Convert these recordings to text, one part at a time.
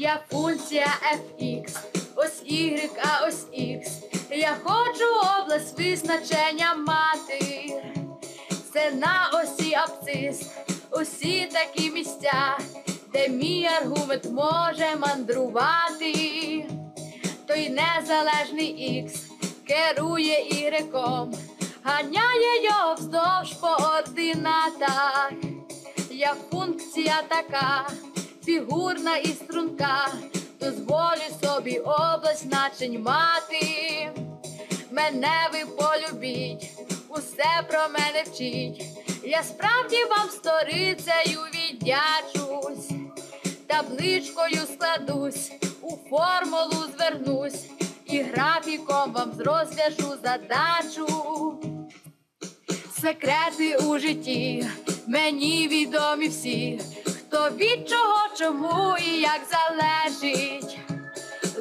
Я функція fx, ось y, а ось x. Я хочу область визначення мати. Це на осі абцис, усі такі місця, де мій аргумент може мандрувати. Той незалежний х керує ігреком, ганяє його вздовж по ординатах. Я функція така, фігурна і струнка, дозволю собі область значень мати. Мене ви полюбіть, усе про мене вчіть. Я справді вам сторицею віддячусь, табличкою складусь, у формулу звернусь і графіком вам розв'яжу задачу. Секрети у житті мені відомі всі, хто від чого, чому і як залежить.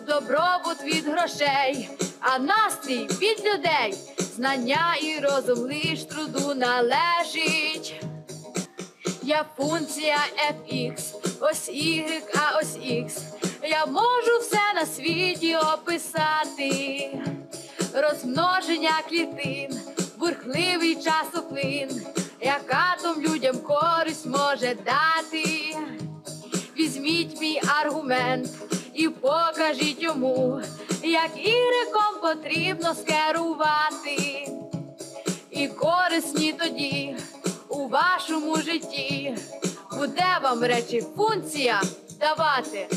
Добробут від грошей, а настрій від людей, знання і розум лиш труду належить. Я функція fx, ось y, а ось x. Я можу все на світі описати. Розмноження клітин, бурхливий часоплин, як атом людям користь може дати. Візьміть мій аргумент і покажіть йому, як іриком потрібно скерувати. І корисні тоді у вашому житті буде вам речі функція давати